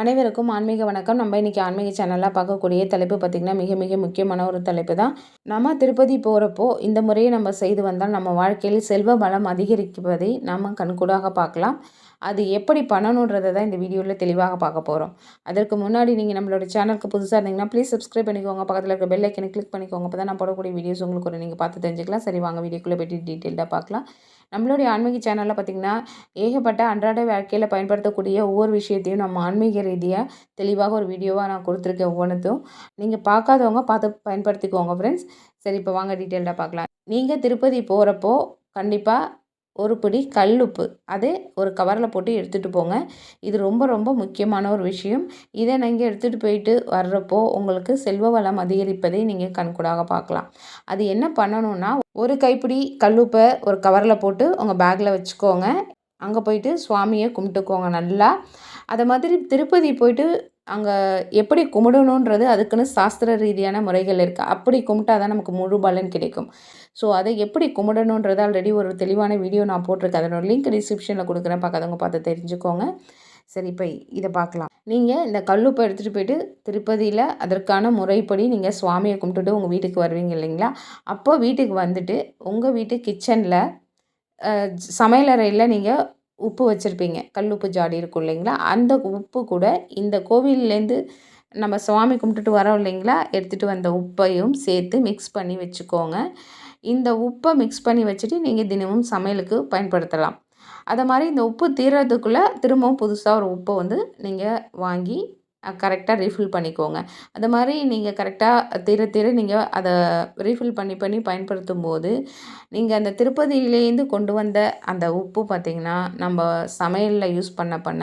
அனைவருக்கும் ஆன்மீக வணக்கம். நம்ம இன்றைக்கி ஆன்மீக சேனலில் பார்க்கக்கூடிய தலைப்பு பார்த்திங்கன்னா மிக மிக முக்கியமான ஒரு தலைப்பு தான் நம்ம திருப்பதி போகிறப்போ இந்த முறையை நம்ம செய்து வந்தால் நம்ம வாழ்க்கையில் செல்வ பலம் அதிகரிப்பதை நம்ம கண்கூடாக பார்க்கலாம். அது எப்படி பண்ணணுன்றதை தான் இந்த வீடியோவில் தெளிவாக பார்க்க போகிறோம் அதற்கு முன்னாடி நீங்கள் நம்மளோட சேனலுக்கு புதுசாக இருந்தீங்கன்னா ப்ளீஸ் சப்ஸ்கிரைப் பண்ணிக்கோங்க. பக்கத்தில் இருக்க பெல் ஐக்கனை கிளிக் பண்ணிக்கோங்க. அப்போ தான் நான் போடக்கூடிய வீடியோஸ் உங்களுக்கு ஒரு நீங்கள் பார்த்து தெரிஞ்சுக்கலாம். சரி வாங்க வீடியோக்குள்ளே போய்ட்டு டீட்டெயில்டாக பார்க்கலாம். நம்மளுடைய ஆன்மீக சேனலில் பார்த்திங்கன்னா ஏகப்பட்ட அன்றாட வாழ்க்கையில் பயன்படுத்தக்கூடிய ஒவ்வொரு விஷயத்தையும் நம்ம ஆன்மீக ரீதியாக தெளிவாக ஒரு வீடியோவாக நான் கொடுத்துருக்கேன் ஒவ்வொன்றுத்தும் நீங்கள் பார்க்காதவங்க பார்த்து பயன்படுத்திக்கோங்க ஃப்ரெண்ட்ஸ் சரி இப்போ வாங்க டீட்டெயில்டாக பார்க்கலாம். நீங்கள் திருப்பதி போகிறப்போ கண்டிப்பாக ஒரு பிடி கல்லுப்பு அதே ஒரு கவரில் போட்டு எடுத்துகிட்டு போங்க. இது ரொம்ப ரொம்ப முக்கியமான ஒரு விஷயம். இதை நீங்கள் எடுத்துகிட்டு போயிட்டு வர்றப்போ உங்களுக்கு செல்வ வளம் அதிகரிப்பதை நீங்கள் கண்கூடாக பார்க்கலாம். அது என்ன பண்ணணும்னா ஒரு கைப்பிடி கல்லுப்பை ஒரு கவரில் போட்டு உங்கள் பேக்கில் வச்சுக்கோங்க. அங்கே போயிட்டு சுவாமியை கும்பிட்டுக்கோங்க நல்லா. அதை மாதிரி திருப்பதி போயிட்டு அங்கே எப்படி கும்பிடணுன்றது அதுக்குன்னு சாஸ்திர ரீதியான முறைகள் இருக்குது அப்படி கும்பிட்டா தான் நமக்கு முழு பலன் கிடைக்கும். ஸோ அதை எப்படி கும்பிடணுன்றது ஆல்ரெடி ஒரு தெளிவான வீடியோ நான் போட்டிருக்கேன். அதனோட லிங்க் டிஸ்கிரிப்ஷனில் கொடுக்குறேன். பார்க்காதவங்க பார்த்து தெரிஞ்சுக்கோங்க. சரி இப்போ இதை பார்க்கலாம். நீங்கள் இந்த கல்லுப்பை எடுத்துகிட்டு போயிட்டு திருப்பதியில் அதற்கான முறைப்படி நீங்கள் சுவாமியை கும்பிட்டுட்டு உங்கள் வீட்டுக்கு வருவீங்க இல்லைங்களா? அப்போ வீட்டுக்கு வந்துட்டு உங்கள் வீட்டு கிச்சனில் சமையலறையில் நீங்கள் உப்பு வச்சுருப்பீங்க. கல் உப்பு ஜாடி இருக்கும் இல்லைங்களா? அந்த உப்பு கூட இந்த கோவில்லேருந்து நம்ம சுவாமி கும்பிட்டுட்டு வரோம் இல்லைங்களா? எடுத்துகிட்டு வந்த உப்பையும் சேர்த்து மிக்ஸ் பண்ணி வச்சுக்கோங்க. இந்த உப்பை மிக்ஸ் பண்ணி வச்சுட்டு நீங்கள் தினமும் சமையலுக்கு பயன்படுத்தலாம். அதை மாதிரி இந்த உப்பு தீர்றதுக்குள்ளே திரும்பவும் புதுசாக ஒரு உப்பை வந்து நீங்கள் வாங்கி கரெக்டாக ரீஃபில் பண்ணிக்கோங்க. அது மாதிரி நீங்கள் கரெக்டாக தீர தீர நீங்கள் அதை ரீஃபில் பண்ணி பண்ணி பயன்படுத்தும் போது நீங்கள் அந்த திருப்பதியிலேருந்து கொண்டு வந்த அந்த உப்பு பார்த்திங்கன்னா நம்ம சமையலில் யூஸ் பண்ண பண்ண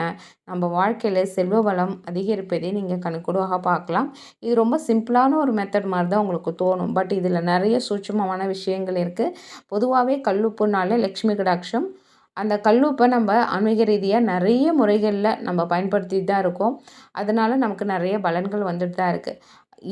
நம்ம வாழ்க்கையில் செல்வ வளம் அதிகரிப்பதை நீங்கள் கண்கூடாக பார்க்கலாம். இது ரொம்ப சிம்பிளான ஒரு மெத்தட் மாதிரி தான் உங்களுக்கு தோணும். பட் இதில் நிறைய சூட்சமமான விஷயங்கள் இருக்குது பொதுவாகவே கல்லுப்புனாலே லக்ஷ்மி கடாட்சம் அந்த கல்லுப்பை நம்ம ஆன்மீக ரீதியாக நிறைய முறைகளில் நம்ம பயன்படுத்திட்டு தான் இருக்கோம். அதனால் நமக்கு நிறைய பலன்கள் வந்துட்டு தான் இருக்குது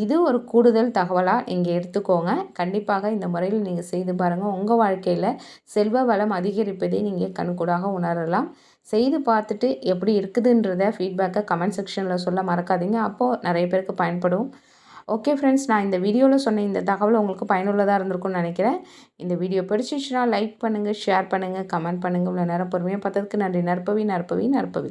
இது ஒரு கூடுதல் தகவலாக நீங்கள் எடுத்துக்கோங்க. கண்டிப்பாக இந்த முறையில் நீங்கள் செய்து பாருங்கள் உங்கள் வாழ்க்கையில் செல்வ வளம் அதிகரிப்பதை நீங்கள் கண்கூடாக உணரலாம். செய்து பார்த்துட்டு எப்படி இருக்குதுன்றத ஃபீட்பேக்கை கமெண்ட் செக்ஷனில் சொல்ல மறக்காதீங்க. அப்போது நிறைய பேருக்கு பயன்படும். ஓகே ஃப்ரெண்ட்ஸ் நான் இந்த வீடியோவில் சொன்ன இந்த தகவல் உங்களுக்கு பயனுள்ளதாக இருந்திருக்கும்னு நினைக்கிறேன். இந்த வீடியோ பிடிச்சிச்சுன்னா லைக் பண்ணுங்கள் ஷேர் பண்ணுங்கள் கமெண்ட் பண்ணுங்கள் இவ்வளோ நேரம் பொறுமையாக பார்த்ததுக்கு நன்றி. நற்பவி நற்பவி நற்பவி.